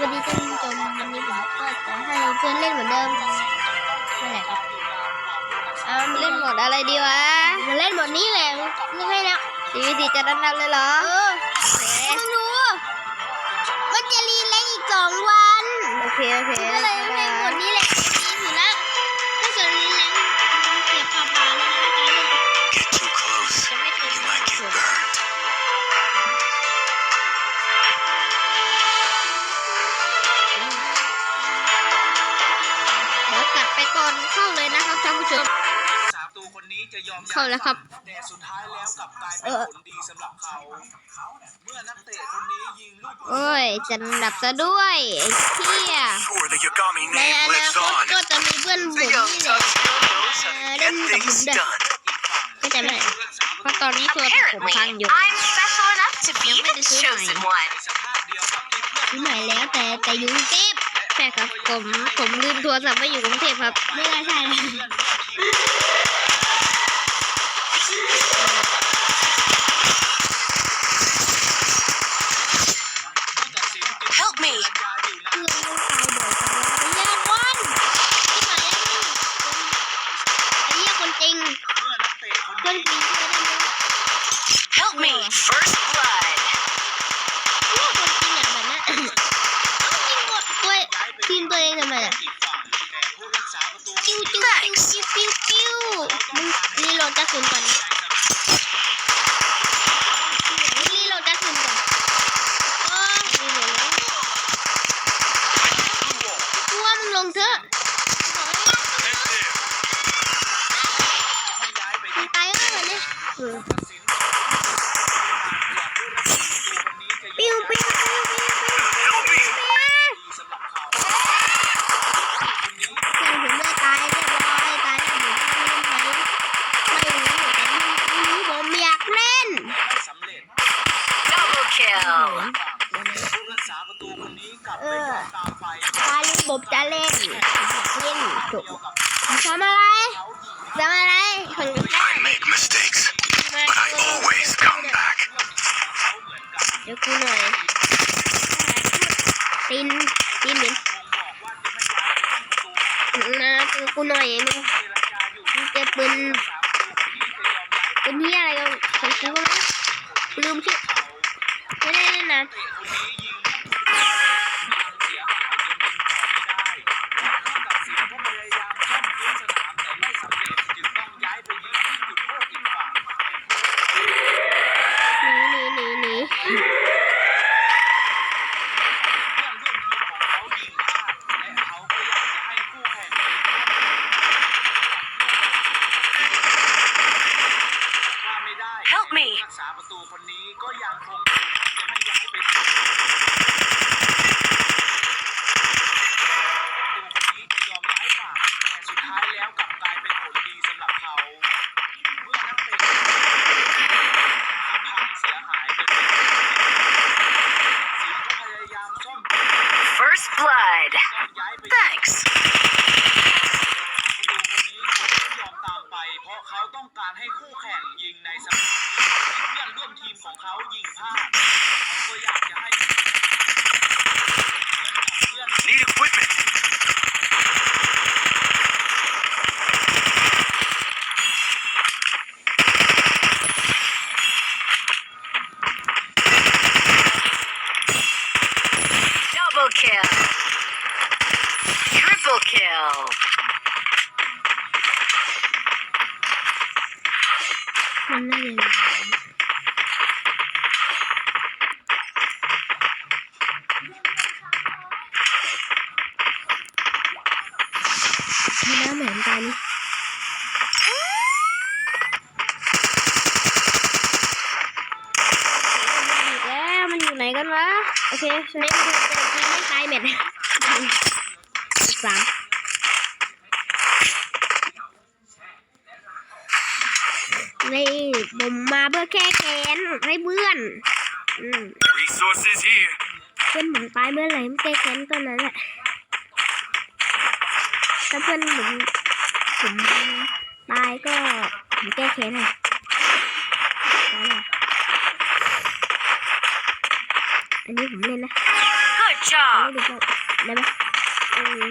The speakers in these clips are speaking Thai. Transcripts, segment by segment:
วัสดีท่านผู้ชมวันนี้ผมก็จะให้เพื่อนเล่นเหมือนเดิมนั่นแหละครับเอามาเล่นโหมดอะไรดีวะมาเล่นโหมดนี้แหละนี่ให้แล้วสีวิสีจะดันดันเลยเหรอเออไม่รู้มันจะรีเล่นอีกสองวันโอเคโอเคก็เลย เข้าแล้วครับแต่สุดท้ายแล้วกลับกลายเป็นผลดีสำหรับเขาเมื่อนักเตะคนนี้ยิงลูกโอ้ยจะดับซะด้วยไอ้เที่ย Sure, the Yagami ใน name อนา lives คต on. ก็จะมีเพื่อนผม The นี่ young แหละ Tatsuya knows how to Ờ, get đến things tập done. ก็จะไม่เพราะตอนนี้โทรศัพท์ผม Apparently, พังอยู่ I'm special enough to be Yang the mana dia chosen main? one. สภาพเดียวกับที่เพื่อนที่ใหม่แล้วแต่แต่อยู่กรุงเทพใช่ครับผมผมลืมโทรศัพท์ไว้อยู่กรุงเทพครับไม่ได้ใช่ Help me. ยาอยู่นะเพื่อนต้องตายบ่อยจังเลยไอ้ยาคนที่ไหนไอ้เหี้ยคนจริงเมื่อนักเตะคนเพื่อนนี้จริงช่วยได้ไหม Help me. First blood. เหี้ยคนจริงอะแบบนั้นเอ้ายิงกดตัวทีมตัวเองทำไมอะ อีกฝั่งแต่ผู้รักษาประตู ปิ้วปิ้วปิ้วปิ้วปิ้วมึงรีโหลดกระสุนก่อนรีโหลดกระสุนก่อนโอ้รีโหลดแล้วกูว่ามึงลงเถอะมึงตายแล้วเหรอเนี่ยเออปิ้วปิ้วปิ้วปิ้วปิ้ว Help me! สำหรับเขา เพื่อนผมไม่ตายเรียบร้อยตายแล้วผมไม่เล่นไหมไม่รู้แต่นี่ผมอยากเล่น ไม่สำเร็จ Double kill. ผู้รักษาประตูคนนี้กลับไม่ยอมตามไปตาลูกบบจะเล่นเล่นจบทำอะไรทำอะไรคนได้ I make mistakes, but I always come back. เดี๋ยวกูหน่อยตีนตีนเหม็นคงบอกว่าจะไม่ย้าตูนะกูหน่อยมึงเจรจาอยู่มึงจะปืนสามประตูคนนี้จะยอมย้ายไป เป็นเฮียอะไรกันของกูบ้างกูลืมชื่อ เขา ไม่ได้เล่นนะ เตะคนนี้ยิงลูกเสียหายจนยิงต่อไม่ได้ผู้ตัดสินก็พยายามซ่อมพื้นสนามแต่ไม่สำเร็จจึงต้องย้ายไปยืนที่จุดโทษอีกฝั่ง หนีหนีหนีหนี เพื่อนร่วมทีมของเขายิงพลาดและเขาก็อยากจะให้คู่แข่งว่าไม่ได้ Help me. รักษาประตูคนนี้ก็ยังคงจะไม่ย้ายไปที่ประตูคนนี้จะยอมย้ายฝั่งแต่สุดท้ายแล้วกลับกลายเป็นผลดีสำหรับเขา เมื่อนักเตะเขาพังเสียหายจนเป็นสิ่งก็พยายามซ่อม First blood. ต้องย้ายไป Thanks. ดูคนนี้เขาไม่ยอมตามไป เพราะเขาต้องการให้คู่แข่งยิงในสนามที่เพื่อนร่วมทีมของเขายิงพลาดเขาก็อยากจะให้คู่แข่งเหมือนกับเพื่อน Need equipment. Double kill. Triple kill. มันน่าจะมีน้ำเหมือนกันอีกแล้วมันอยู่ไหนกันวะ โอเคสเนคมันจะยิงไม่ตายเม็ดสามนี่ ผมมาเพื่อแค่แค้นให้เพื่อนอืม Resources here. เพื่อนผมตายเมื่อไหร่ไม่แก้แค้นตอนนั้นแหละถ้าเพื่อนผมผมตายก็ผมแก้แค้นอะตายแล้วอันนี้ผมเล่นนะ Good job. ดูบ้างได้ไหมอืม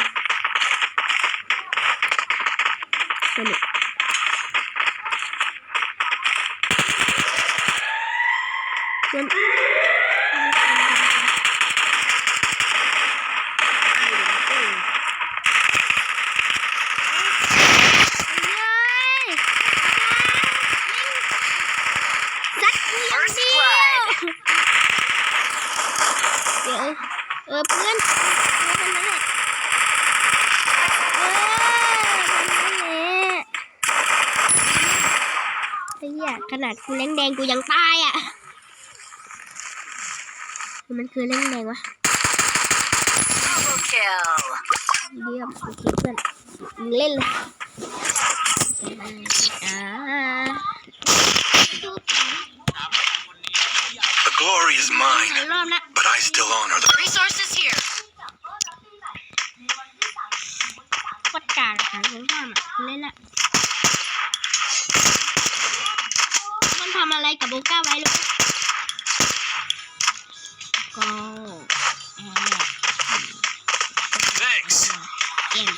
สนุกมันสักเดียว First blood. เดี๋ยวเออเพื่อนเพื่อนคนนั้นแหละเออคนนั้นแหละไอ้เหี้ยข นาดกูแรงแดงกูยังตายอะ มันคือแรงแดงวะ Double kill. เยี่ยมโอเคเพื่อนมึงเล่นเลยอ่า The glory is ห mine, ลายรอบละ but I still honor the Resources here. กดกลางค่ะมึงทำอะมึงเล่นละำอะไรกับโบก้าไว้ลูกก็แอบ Thanks. เอ็ม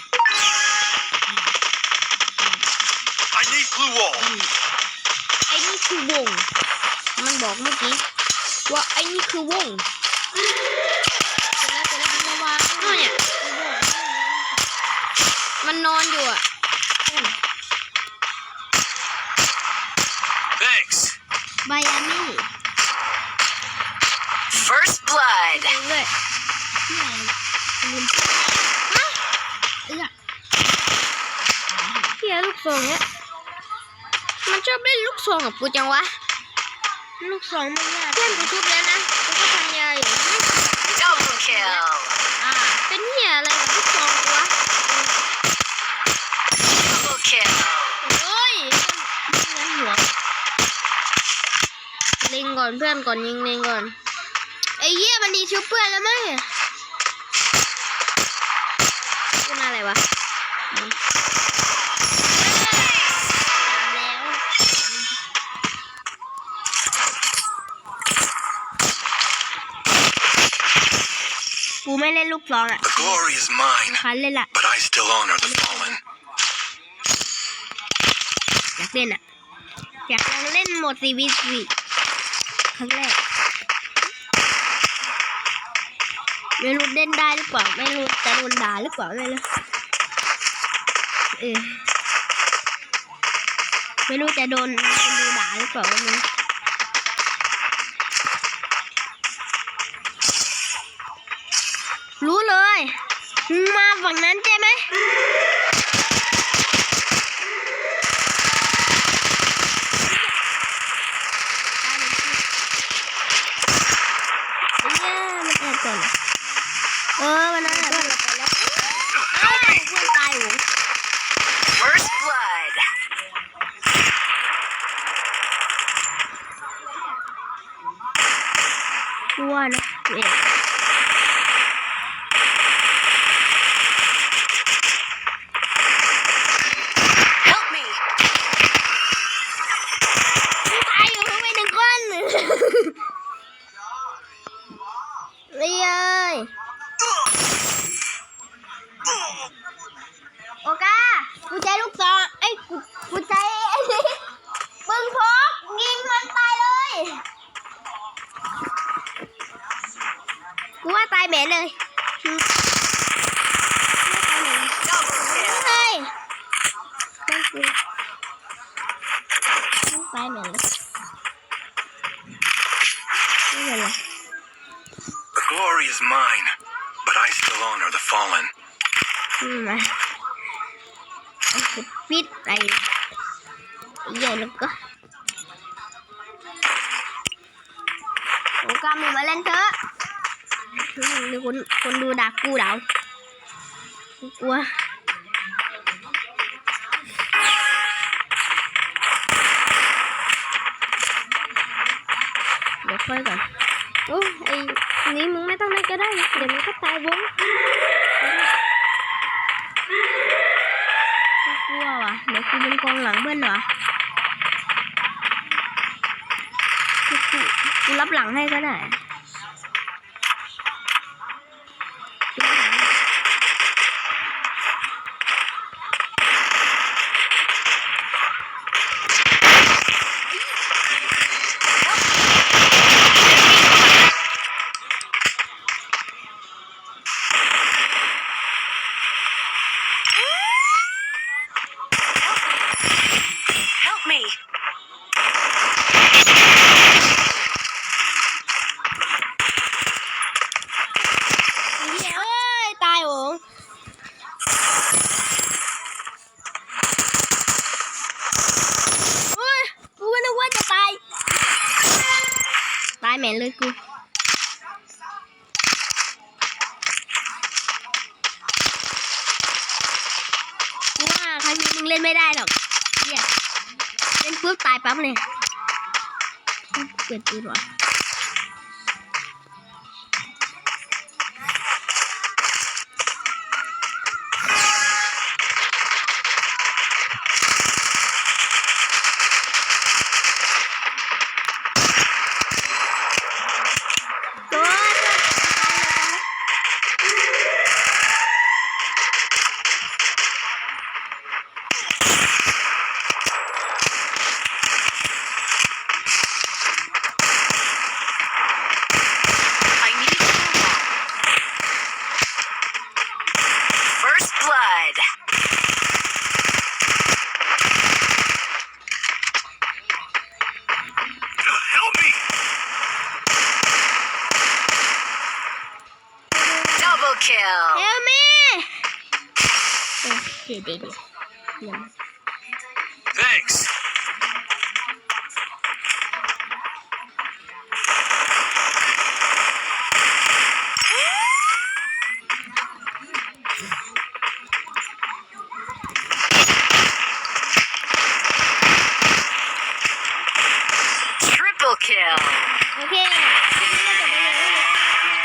I need blue wall. ไอ้นี่คือวง มันบอกเมื่อกี้ว่าไอ้นี่คือวงแล้วแต่ละระวังเนี่ยมันนอนอยู่อะ บายามี่ First blood. เองเลยที่ไหนลืมฮะเอ้ยเฮียลูกซองเนี่ยมันชอบเล่นลูกซองกับกูจังวะ ลูกซองมันน่าเพื่อนกูชุบแล้วนะกูก็พันยาอยู่ Double kill. อ่า เป็นเฮียอะไรกับลูกซองกูวะ Double kill. โอ้ยเงินหัวเล็ง ก่อนเพื่อนก่อนยิงเล็งก่อนไอ้เหี้ยมันดีชุบเพื่อนแล้วมั้งเป็นอะไรวะอืมถามแล้วกูไม่เล่นลูกซองอะ The glory is mine, คันเล่นละ but I still honor the fallen. อยากเล่นอะ อยากลองเล่นโหมด CVC ค รั้งแรก ไม่รู้เล่นได้หรือเปล่า ไม่รู้จะโดนด่าหรือเปล่าไม่รู้เออไม่รู้จะโดนคนดูด่าหรือเปล่าไม่รู้รู้เลยมึงมาฝั่งนั้นใช่ไหม เนี่ยมันแอบก่อนเหรอเออมันนั่นแหละเพื่อนเราไปแล้วอ้าวเพื่อนตายโหง First blood. กลัวนะ ตายแหมเลยไม่เป็นไร The glory is mine, but I still honor the fallen. อืมมาเอากูปิดไอ้ใหญ่แล้วก็โอ้กา มีมาเล่นเถอะอืมเดี๋ยวคนคนดูด่ากูเดากูกลัวเดี๋ยวค่อยก่อนโอ้ไอ้นี้มึงไม่ต้องเล่นก็ได้ เดี๋ยวมึงก็ตายวงกูกลัวว่ะ เดี๋ยวกูเป็นกองหลังเบื้อนวะกูรับหลังให้ก็ได้ แมนเลยกูกูว่าครั้งนี้มึงเล่นไม่ได้หรอกเล่นปุ๊บตายปั๊บเลยเปิดปืนวะ อ้เ